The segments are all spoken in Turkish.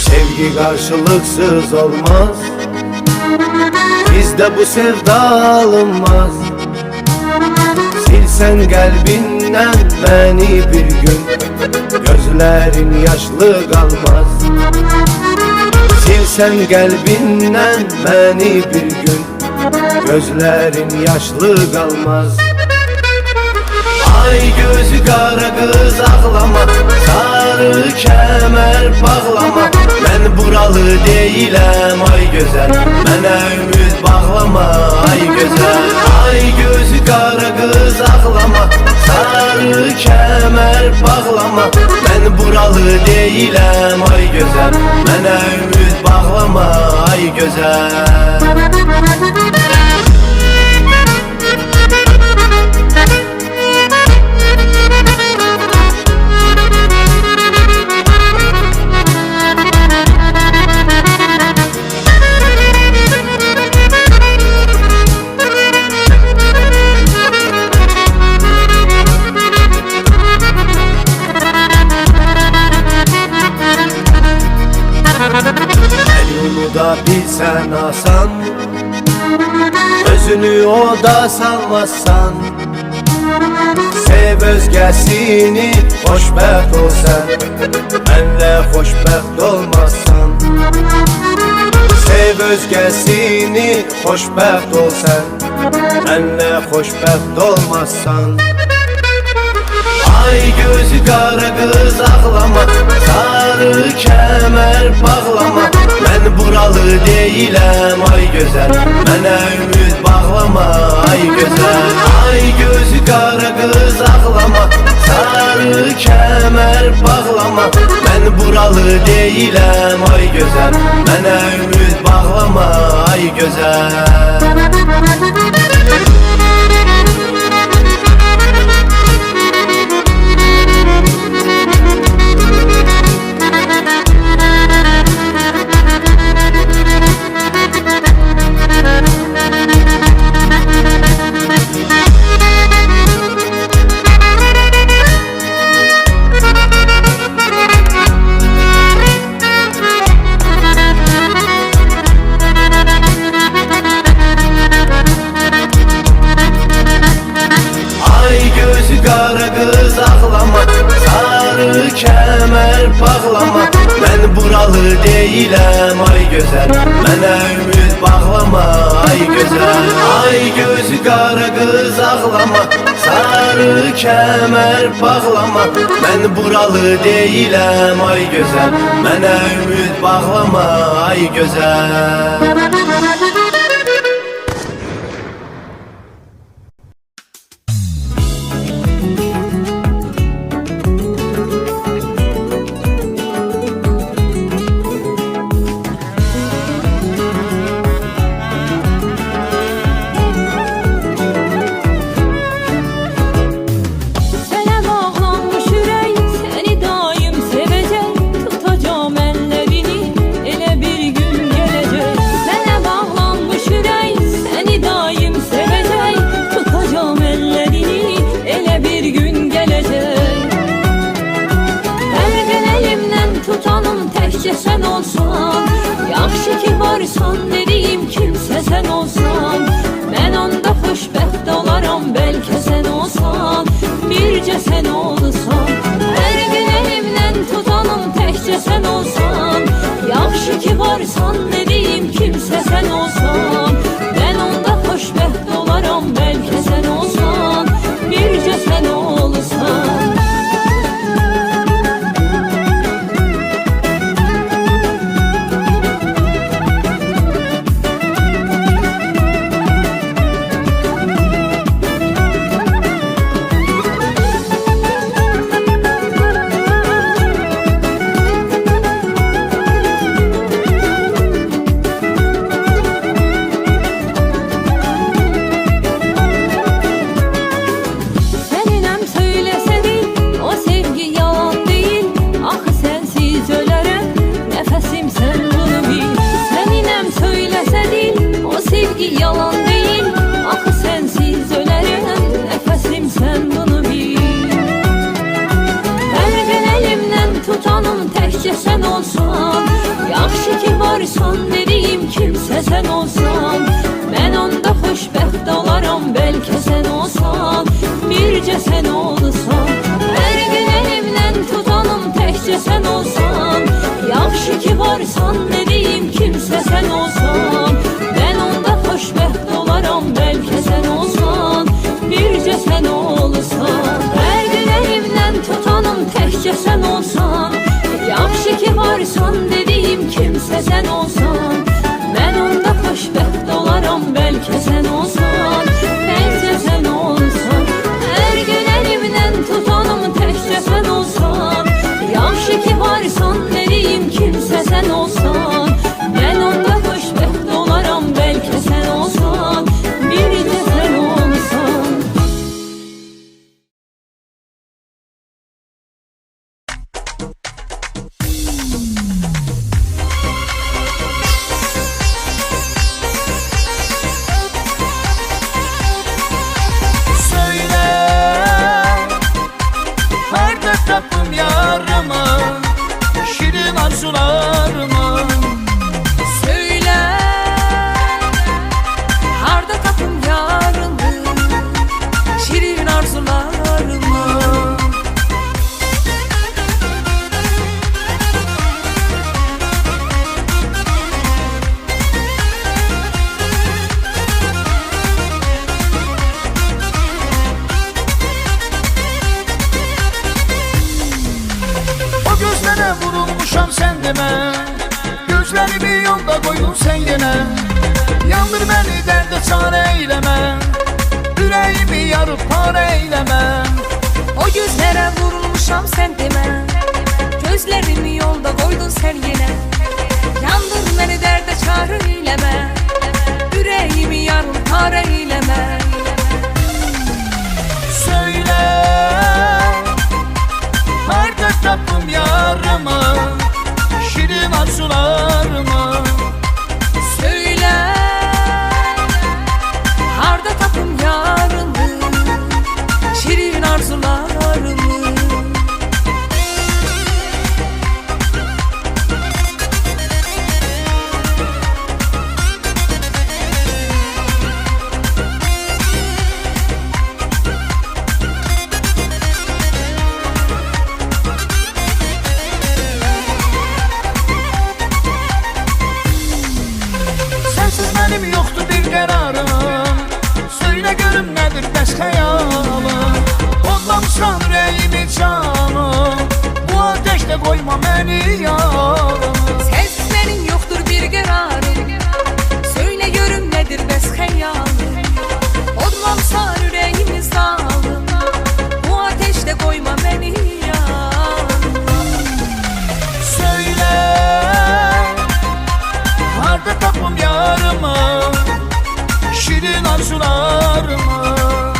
Sevgi karşılıksız olmaz. Bizde bu sevda alınmaz. Silsen kalbinden beni bir gün Gözlerin yaşlı kalmaz. Silsen kalbinden beni bir gün. Gözlerin yaşlı kalmaz. Ay gözü kara kız ağlama. Sarı kemer bağlama. Ben buralı değilim ay güzel. Mənə ümid bağlama ay güzel. Ay gözü kara kız ağlama. Sarı kemer bağlama buralı değilim ay güzel. Mənə ümid bağlama ay güzel da salmazsan Sev özgəsini xoşbəxt ol sən Mənlə xoşbəxt olmazsan Sev özgəsini xoşbəxt ol sən Mənlə xoşbəxt olmazsan Ay gözü kara kız ağlama. Sarı kemer bağlama. Ben buralı değilim ay güzel. Mənə ümid bağlama ay güzel. Ay gözü kara kız ağlama. Sarı kemer bağlama. Ben buralı değilim ay güzel. Mənə ümid bağlama ay güzel değilim ay güzel Mənə ümid bağlama ay güzel Ay gözü kara kız ağlama. Sarı kemer bağlama. Ben buralı değilim ay güzel Mənə ümid bağlama ay güzel ki varsan gene Yandır beni derde çare eyleme. Yüreğimi yarıp pare eyleme. O gözlere vurulmuşam sen deme. Gözlerimi yolda koydun sen koyma beni yanım Sensizlerin yoktur bir kararım Söyle görüm nedir bes hayalım Odmam sar yüreğimi sağlım Bu ateşte koyma beni yanım Söyle Harda tapım yarımı Şirin arzularımı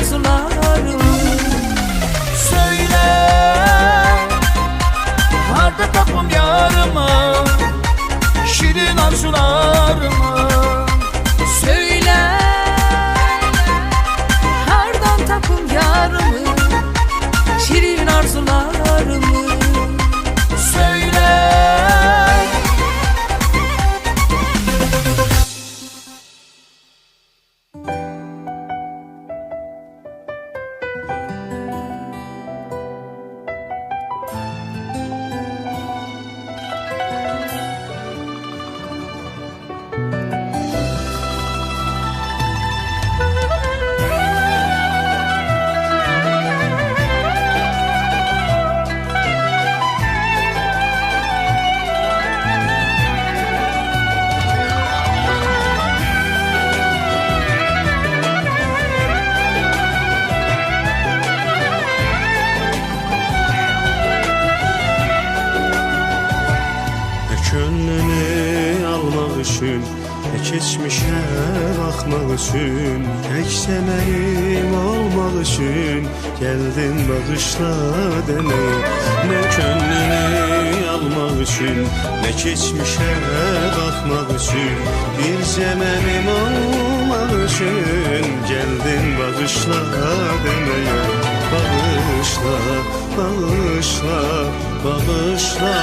Şirin arzularımı Söyle Harda tapım yarımı Şirin arzularımı üçün Nə keçmişə baxmaq üçün Təkcə mənim olmaq üçün Gəldin bağışla dəni Nə könlünü almaq üçün Nə keçmişə baxmaq üçün Bircə mənim olmaq üçün Gəldin bağışla deməyə Bağışla, bağışla, bağışla.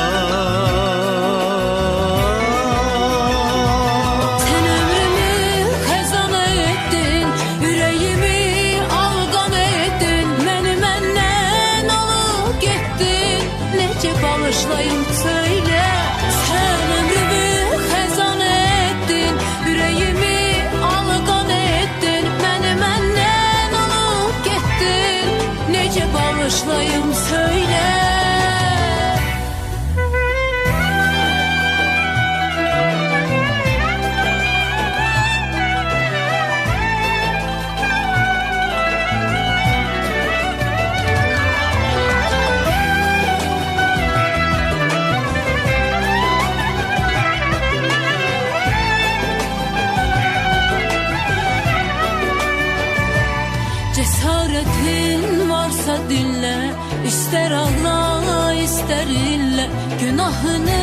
dinle İster ağla ister ille. Günahını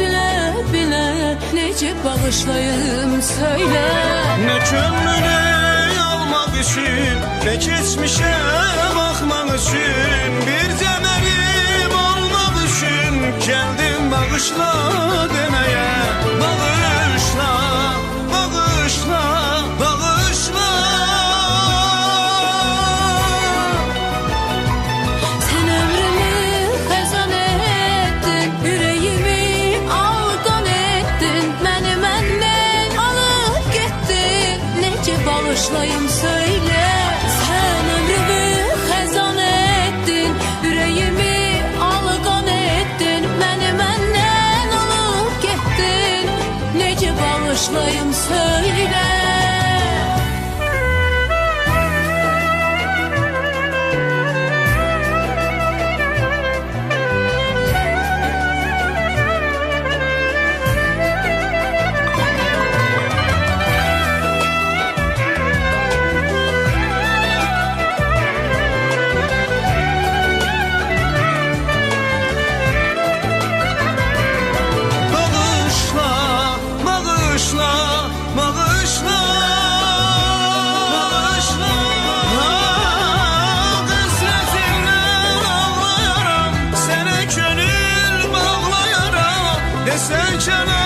bile bile Nece bağışlayayım söyle. Ne kömrünü almak için Ne geçmişe bakmak için. Bir temelim olmak için. Kendim bağışla demeye. başlayım söyle. presente,